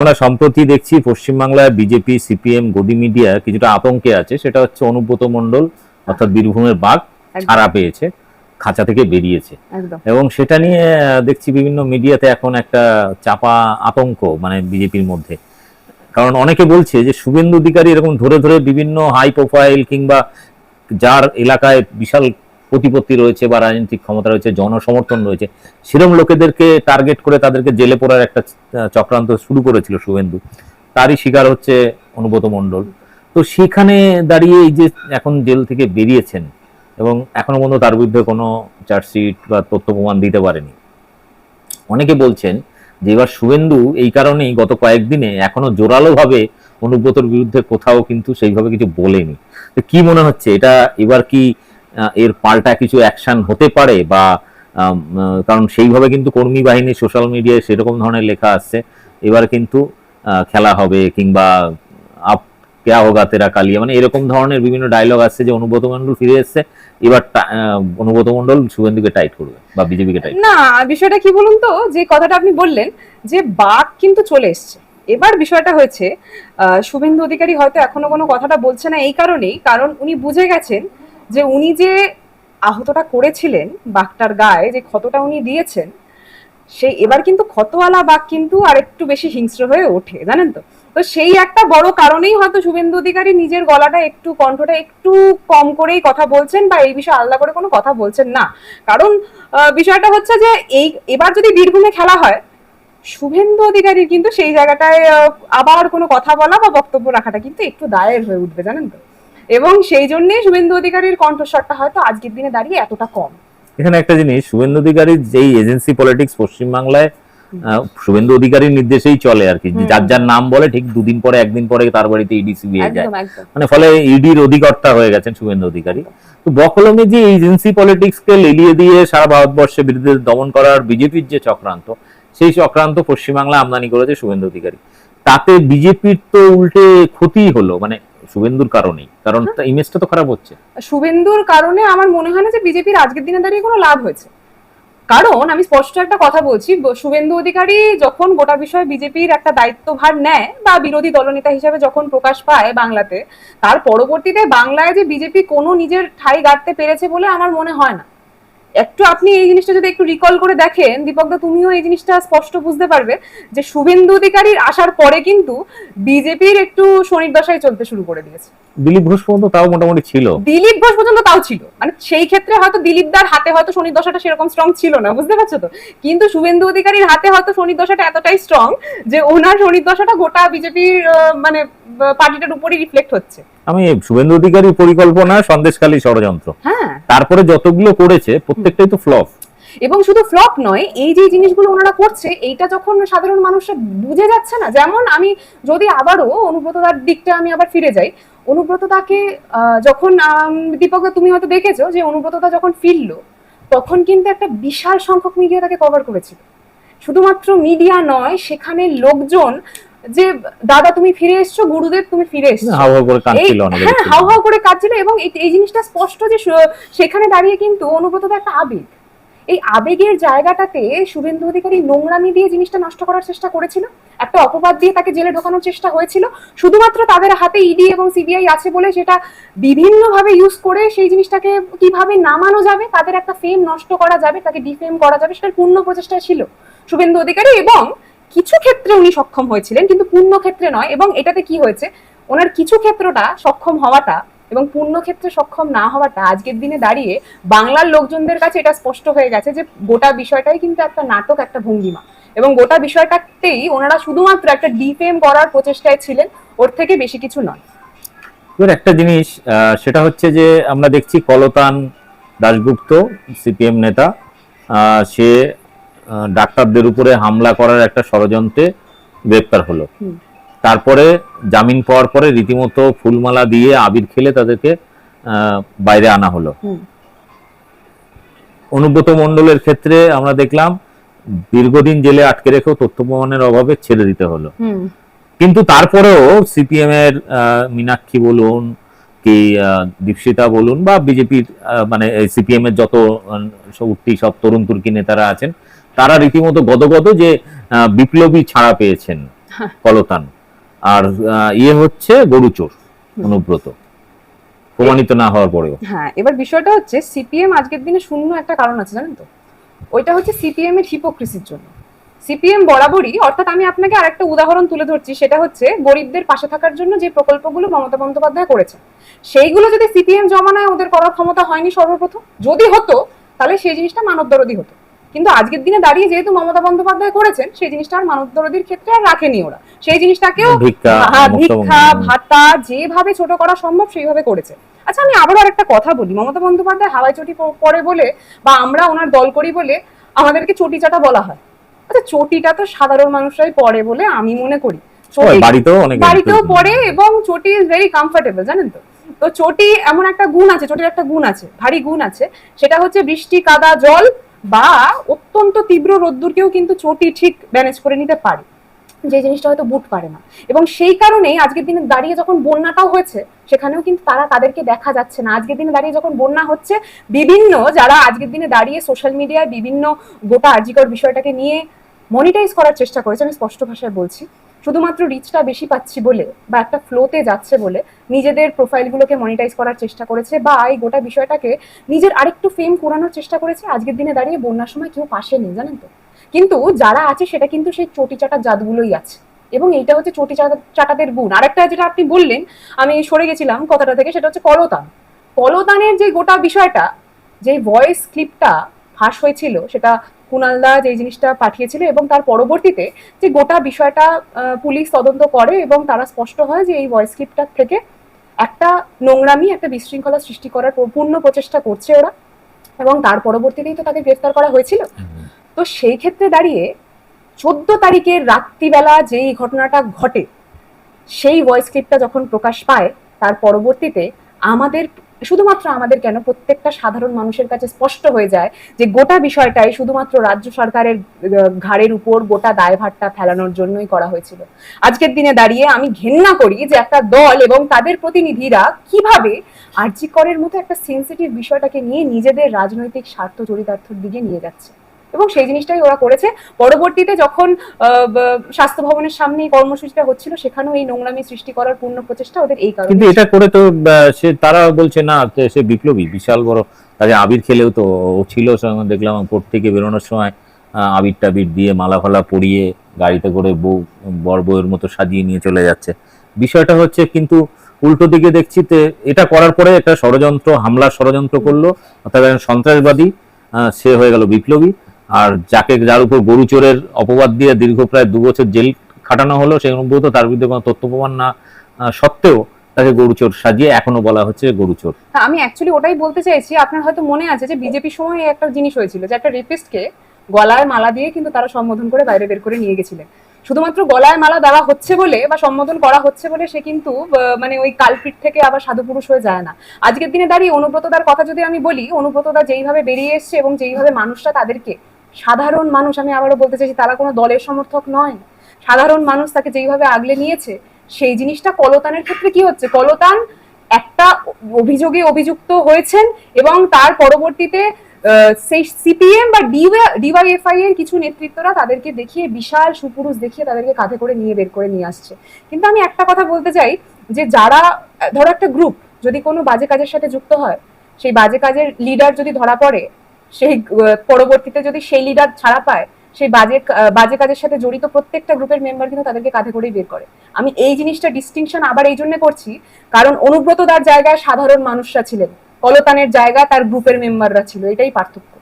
আমরা সম্প্রতি দেখছি পশ্চিমবাংলায় বিজেপি সিপিএম গদি মিডিয়া কিছুটা আতঙ্কে আছে। সেটা হচ্ছে অনুব্রত মন্ডল অর্থাৎ বীরভূমের বাঘ। ছাড়া পেয়েছে খাঁচা থেকে বেরিয়েছে। এবং সেটা নিয়ে দেখছি বিভিন্ন মিডিয়াতে এখন একটা চাপা আতঙ্ক মানে বিজেপির মধ্যে। কারণ অনেকে বলছে যে শুভেন্দু অধিকারী এরকম ধরে ধরে বিভিন্ন হাই প্রোফাইল কিংবা যার এলাকায় বিশাল প্রতিপত্তি রয়েছে বা রাজনৈতিক ক্ষমতা রয়েছে, জনসমর্থন রয়েছে সেরকম লোকেদেরকে টার্গেট করে তাদেরকে জেলে পড়ার একটা চক্রান্ত শুরু করেছিল শুভেন্দু। তারই শিকার হচ্ছে অনুব্রত মণ্ডল। তো সেখানে দাঁড়িয়ে এই যে এখন জেল থেকে বেরিয়েছেন এবং এখনও পর্যন্ত তার বিরুদ্ধে কোনো চার্জশিট বা তথ্য প্রমাণ দিতে পারেনি। অনেকে বলছেন যে এবার শুভেন্দু এই কারণেই গত কয়েকদিনে এখনও জোরালোভাবে অনুব্রতর বিরুদ্ধে কোথাও কিন্তু সেইভাবে কিছু বলেনি। তো কি মনে হচ্ছে? এটা এবার কি এর পাল্টা কিছু অ্যাকশন হতে পারে বা কারণ সেইভাবে কিন্তু কর্মী বাহিনী সোশ্যাল মিডিয়ায় সেরকম ধরনের লেখা আসছে এবার কিন্তু খেলা হবে কিংবা আপ, কেয়া হোগা তেরা কালিয়া মানে এরকম ধরনের বিভিন্ন ডায়লগ আসছে যে অনুব্রত মণ্ডল ফিরে এসছে, এবার অনুব্রত মণ্ডল শুভেন্দুকে টাইট করবে বা বিজেপিকে টাইট না, বিষয়টা কি বলুন তো? যে কথাটা আপনি বললেন, যে বাঘ কিন্তু চলে এসছে। এবার বিষয়টা হয়েছে শুভেন্দু অধিকারী হয়তো এখনও কোনো কথাটা বলছে না এই কারণেই, কারণ উনি বুঝে গেছেন যে উনি যে আহতটা করেছিলেন, বাঘটার গায়ে যে ক্ষতটা উনি দিয়েছেন, সেই এবার কিন্তু ক্ষতওয়ালা বাঘ কিন্তু আর একটু বেশি হিংস্র হয়ে ওঠে, জানেন তো? তো সেই একটা বড় কারণেই হয়তো শুভেন্দু অধিকারী নিজের গলাটা একটু, কণ্ঠটা একটু কম করেই কথা বলছেন বা এই বিষয়ে আলাদা করে কোনো কথা বলছেন না। কারণ বিষয়টা হচ্ছে যে এই, এবার যদি বীরভূমে খেলা হয়, শুভেন্দু অধিকারীর কিন্তু সেই জায়গাটায় আবার কোনো কথা বলা বা বক্তব্য রাখাটা কিন্তু একটু দায়ের হয়ে উঠবে, জানেন তো? এবং সেই জন্য শুভেন্দু অধিকারীর কণ্ঠস্বরটা হয়তো আজকের দিনে দাঁড়িয়ে এতটা কম। এখানে একটা জিনিস শুভেন্দু অধিকারীর যেই এজেন্সি পলিটিক্স পশ্চিমবাংলায় শুভেন্দু অধিকারীর নির্দেশেই চলে আর কি। যার যার নাম বলে ঠিক দুদিন পরে একদিন পরে তার বাড়িতে ইডি সিবিআই যায়। মানে ফলে ইডির অধিকর্তা হয়ে গেছেন শুভেন্দু অধিকারী। তো বকলমে যে এজেন্সি পলিটিক্স কে লেলিয়ে দিয়ে সারা ভারতবর্ষে বিরুদ্ধে দমন করার বিজেপির যে চক্রান্ত সেই চক্রান্ত পশ্চিমবাংলা আমদানি করেছে শুভেন্দু অধিকারী। তাতে বিজেপির তো উল্টে ক্ষতি হলো। মানে শুভেন্দুর কারণেই কারণ ইমেজটা তো খারাপ হচ্ছে। শুভেন্দুর কারণে আমার মনে হয় না যে বিজেপির আজকের দিনে দাঁড়িয়ে কোনো লাভ হয়েছে। কারণ আমি স্পষ্ট একটা কথা বলছি শুভেন্দু অধিকারী যখন গোটা বিষয়ে বিজেপির একটা দায়িত্বভার নেয় বা বিরোধী দলনেতা হিসেবে যখন প্রকাশ পায় বাংলাতে তার পরবর্তীতে বাংলায় যে বিজেপি কোনো নিজের ঠাই গাড়তে পেরেছে বলে আমার মনে হয় না। একটু আপনি এই জিনিসটা যদি একটু রিকল করে দেখেন দীপকদা তুমিও এই জিনিসটা স্পষ্ট বুঝতে পারবে যে শুভেন্দু অধিকারীর আসার পরে কিন্তু বিজেপির একটু শনির দশায় চলতে শুরু করে দিয়েছে। দিলীপ ঘোষ পর্যন্ত তাও মোটামুটি ছিল। দিলীপ ঘোষ পর্যন্ত তাও ছিল। মানে সেই ক্ষেত্রে হয়তো দিলীপ দার হাতে হয়তো শনির দশাটা সেরকম স্ট্রং ছিল না বুঝতে পারছ তো? কিন্তু শুভেন্দু অধিকারীর হাতে হয়তো শনির দশাটা এতটাই স্ট্রং যে ওনার শনির দশাটা গোটা বিজেপির মানে পার্টিটার উপরই রিফ্লেক্ট হচ্ছে। আমি শুভেন্দু অধিকারী পরিকল্পনা সন্দেশখালী ষড়যন্ত্র। হ্যাঁ। তারপরে যতগুলো করেছে প্রত্যেকটাই তো ফ্লপ এবং শুধু ফ্লপ নয় এই যে জিনিসগুলো ওনারা করছে এইটা যখন সাধারণ মানুষরা বুঝে যাচ্ছে না যেমন আমি যদি আবারও অনুব্রতদার দিকটা আমি আবার ফিরে যাই অনুব্রতদাকে যখন আম, দীপক তুমি হয়তো দেখেছ যে অনুব্রতদা যখন ফিরলো তখন কিন্তু একটা বিশাল সংখ্যক মিডিয়া তাকে কভার করেছিল। শুধুমাত্র মিডিয়া নয় সেখানে লোকজন যে দাদা তুমি ফিরে এসছো গুরুদেব তুমি ফিরে এসছো। হাউ হাউ করে এই কাঁদছিল হ্যাঁ হাউ হাউ করে কাঁদছিল এবং এই- জিনিসটা স্পষ্ট যে সেখানে দাঁড়িয়ে কিন্তু অনুব্রতদা একটা আবেগ। এই আবেগের জায়গাটাতে শুভেন্দু অধিকারী নোংরামি দিয়ে জিনিসটা নষ্ট করার চেষ্টা করেছিল একটা অপবাদ দিয়ে তাকে জেলে ঢোকানোর চেষ্টা হয়েছিল। শুধুমাত্র তাদের হাতে ইডি এবং সিবিআই আছে বলে সেটা বিভিন্নভাবে ইউজ করে সেই জিনিসটাকে কীভাবে নামানো যাবে তাদের একটা ফেম নষ্ট করা যাবে তাকে ডিফেম করা যাবে সেটার পূর্ণ প্রচেষ্টা ছিল শুভেন্দু অধিকারী এবং কিছু ক্ষেত্রে উনি সক্ষম হয়েছিলেন, কিন্তু পূর্ণ ক্ষেত্রে নয়। এবং এটাতে কি হয়েছে? ওনার কিছু ক্ষেত্রটা সক্ষম হওয়াটা এবং পূর্ণ ক্ষেত্রে সক্ষম না হওয়াটা আজকের দিনে দাঁড়িয়ে বাংলার লোকজনদের কাছে এটা স্পষ্ট হয়ে গেছে যে গোটা বিষয়টাই কিন্তু একটা নাটক, একটা ভঙ্গিমা। এবং গোটা বিষয়টাতেই ওনারা শুধুমাত্র একটা ডিফেম করার প্রচেষ্টায় ছিলেন, ওর থেকে বেশি কিছু নয়। একটা জিনিস সেটা হচ্ছে যে আমরা দেখছি কলতান দাশগুপ্ত, সিপিএম নেতা সে ডাক্তারদের উপরে হামলা করার একটা ষড়যন্ত্রে গ্রেপ্তার হলো। তারপরে জামিন পাওয়ার পরে রীতিমতো ফুলমালা দিয়ে আবির খেলে তাদেরকে বাইরে আনা হলো। অনুব্রত মণ্ডলের ক্ষেত্রে আমরা দেখলাম দীর্ঘদিন জেলে আটকে রেখেও তথ্য প্রমাণের অভাবে ছেড়ে দিতে হলো। কিন্তু তারপরেও সিপিএম এর আহ, মীনাক্ষী বলুন কি দীপশিতা বলুন বা বিজেপির মানে সিপিএম এর যত সব উঠতি সব তরুণ তুর্কি নেতারা আছেন তারা রীতিমতো গদগদ যে বিপ্লবী ছাড়া পেয়েছেন কলতান। আর ইয়ে হচ্ছে গরুচোর অনুব্রত। প্রমাণিত না হওয়ার পরেও। হ্যাঁ এবার বিষয়টা হচ্ছে সিপিএম আজকের দিনে শূন্য একটা কারণ আছে জানেন তো? ওইটা হচ্ছে সিপিএম এর হিপোক্রেসির জন্য। সিপিএম বরাবরই অর্থাৎ আমি আপনাকে আরেকটা উদাহরণ তুলে ধরছি সেটা হচ্ছে গরিবদের পাশে থাকার জন্য যে প্রকল্পগুলো মমতা বন্দ্যোপাধ্যায় করেছে সেইগুলো যদি সিপিএম জমানায় ওদের করার ক্ষমতা হয়নি সর্বপ্রথম যদি হতো তাহলে সেই জিনিসটা মানব দরদি হতো। কিন্তু আজকের দিনে দাঁড়িয়ে যেহেতু মমতা বন্দ্যোপাধ্যায় করেছেন সেই জিনিসটা আর মানব দরদির ক্ষেত্রে আর রাখেনি ওরা। সেই জিনিসটাকেও ভিক্ষা। ভাতা যেভাবে ছোট করা সম্ভব সেইভাবে করেছে। আচ্ছা আমি আবারও আরেকটা কথা বলি। মমতা বন্দ্যোপাধ্যায় হাওয়াই চটি পরে বলে বা আমরা ওনার দল করি বলে আমাদেরকে চটি চাটা বলা হয়। আচ্ছা চটিটা তো সাধারণ মানুষরাই পরে বলে আমি মনে করি। বাড়িতেও অনেক বাড়িতেও পরে এবং চটি ইজ ভেরি কমফোর্টেবল জানেন তো? তো চটি এমন একটা গুণ আছে চটির একটা গুণ আছে ভারী গুণ আছে। সেটা হচ্ছে বৃষ্টি কাদা জল বা অত্যন্ত তীব্র রোদ্দুরকেও কিন্তু চটি ঠিক ম্যানেজ করে নিতে পারে। যে জিনিসটা হয়তো বুট পারে না। এবং সেই কারণেই আজকের দিনে দাঁড়িয়ে যখন বন্যাটাও হয়েছে, সেখানেও কিন্তু তারা তাদেরকে দেখা যাচ্ছে না। আজকের দিনে দাঁড়িয়ে যখন বন্যা হচ্ছে, বিভিন্ন যারা আজকের দিনে দাঁড়িয়ে সোশ্যাল মিডিয়ায় বিভিন্ন গোটা আর্জিকর বিষয়টাকে নিয়ে মনিটাইজ করার চেষ্টা করেছে, আমি স্পষ্ট ভাষায় বলছি। শুধুমাত্র রিচটা বেশি পাচ্ছি বলে বা একটা ফ্লোতে যাচ্ছে বলে নিজেদের প্রোফাইলগুলোকে মনিটাইজ করার চেষ্টা করেছে বা এই গোটা বিষয়টাকে নিজের আরেকটু ফেম করানোর চেষ্টা করেছে, আজকের দিনে দাঁড়িয়ে বন্যার সময় কেউ পাশে নেই, জানেন তো? কিন্তু যারা আছে সেটা কিন্তু সেই চটি চাটার জাতগুলোই আছে এবং এইটা হচ্ছে চটি চাটা- চাটাদের গুণ। আরেকটা যেটা আপনি বললেন, আমি সরে গেছিলাম কথাটা থেকে, সেটা হচ্ছে কলতান কলতানের যে গোটা বিষয়টা, যে ভয়েস ক্লিপটা ফাঁস হয়েছিল, সেটা কুনালদা যে জিনিসটা পাঠিয়েছিল এবং তার পরবর্তীতে যে গোটা বিষয়টা পুলিশ তদন্ত করে এবং তারা স্পষ্ট হয় যে এই ভয়েস ক্লিপটা থেকে একটা নোংরামি একটা বিশৃঙ্খলা সৃষ্টি করার পূর্ণ প্রচেষ্টা করছে ওরা এবং তার পরবর্তীতেই তো তাকে গ্রেফতার করা হয়েছিল। তো সেই ক্ষেত্রে দাঁড়িয়ে চোদ্দ তারিখের রাত্রিবেলা যেই ঘটনাটা ঘটে সেই ভয়েস ক্লিপটা যখন প্রকাশ পায় তার পরবর্তীতে আমাদের শুধুমাত্র আমাদের কেন প্রত্যেকটা সাধারণ মানুষের কাছে স্পষ্ট হয়ে যায় যে গোটা বিষয়টাই শুধুমাত্র রাজ্য সরকারের ঘাড়ের উপর গোটা দায়ভারটা ফেলানোর জন্যই করা হয়েছিল। আজকের দিনে দাঁড়িয়ে আমি ঘেন্না করি যে একটা দল এবং তাদের প্রতিনিধিরা কীভাবে আর্জি করের মতো একটা সেন্সিটিভ বিষয়টাকে নিয়ে নিজেদের রাজনৈতিক স্বার্থ চরিতার্থর দিকে নিয়ে যাচ্ছে। এবং সেই জিনিসটাই ওরা করেছে। পরবর্তীতে যখন স্বাস্থ্য ভবনের সামনে এই কর্মসূচিটা হচ্ছিল সেখানেও এই নোংরামি সৃষ্টি করার পূর্ণ প্রচেষ্টা ওদের এই কারণে কিন্তু এটা করে তো সে তারা বলছে না সে বিপ্লবী বিশাল বড়। তাকে আবির খেলেও তো ও ছিল দেখলাম কোর্ট থেকে বেরোনোর সময় আবির টাবির দিয়ে মালা ফালা পরিয়ে গাড়িতে করে বউ বর বউয়ের মতো সাজিয়ে নিয়ে চলে যাচ্ছে। বিষয়টা হচ্ছে কিন্তু উল্টো দিকে দেখছি তে এটা করার পরে একটা ষড়যন্ত্র হামলার ষড়যন্ত্র করল। অর্থাৎ একজন সন্ত্রাসবাদী আহ, সে হয়ে গেল বিপ্লবী। আর যাকে যার উপর গরু চোরের অপবাদ দিয়ে দীর্ঘ প্রায় দু বছর জেল খাটানো হলো সেই অনুব্রত তার বিরুদ্ধে কোনো তথ্য প্রমাণ না সত্ত্বেও তাকে গরুচোর সাজিয়ে এখনও বলা হচ্ছে গরুচোর হ্যাঁ, আমি অ্যাকচুয়ালি ওটাই বলতে চাইছি আপনার হয়তো মনে আছে যে বিজেপির সময় একটা জিনিস হয়েছিল যে একটা রেপিস্টকে গলায় মালা দিয়ে কিন্তু তারা সম্বোধন করে বাইরে বের করে নিয়ে গেছিলেন। শুধুমাত্র গলায় মালা দেওয়া হচ্ছে বলে বা সম্বোধন করা হচ্ছে বলে সে কিন্তু মানে ওই কালপিট থেকে আবার সাধু পুরুষ হয়ে যায় না। আজকের দিনে দাঁড়িয়ে অনুব্রতদার কথা যদি আমি বলি অনুব্রতদা যেইভাবে বেরিয়ে এসছে এবং যেইভাবে মানুষরা তাদেরকে সাধারণ মানুষ, আমি আবারও বলতে চাইছি, তারা কোনো দলের সমর্থক নয়। সাধারণ মানুষ তাকে যেইভাবে আগলে নিয়েছে, সেই জিনিসটা কলতানের ক্ষেত্রে কি হচ্ছে? কলতান একটা অভিযোগে অভিযুক্ত হয়েছেন এবং তার পরবর্তীতে সেই সিপিএম বা ডিওয়াইএফআই এর কিছু নেতৃত্বরা তাদেরকে দেখিয়ে, বিশাল সুপুরুষ দেখিয়ে তাদেরকে কাঁধে করে নিয়ে, বের করে নিয়ে আসছে। কিন্তু আমি একটা কথা বলতে চাই, যে যারা, ধরো একটা গ্রুপ যদি কোনো বাজে কাজের সাথে যুক্ত হয়, সেই বাজে কাজের লিডার যদি ধরা পড়ে সেই পরবর্তীতে যদি সেই লিডার ছাড়া পায়, সেই বাজে বাজে কাজের সাথে জড়িত প্রত্যেকটা গ্রুপের মেম্বার কিন্তু তাদেরকে কাঁধে করেই বের করে। আমি এই জিনিসটা ডিস্টিংশন আবার এই জন্য করছি, কারণ অনুব্রত তার জায়গায় সাধারণ মানুষরা ছিলেন। কলতানের জায়গা তার গ্রুপের মেম্বাররা ছিল, এটাই পার্থক্য।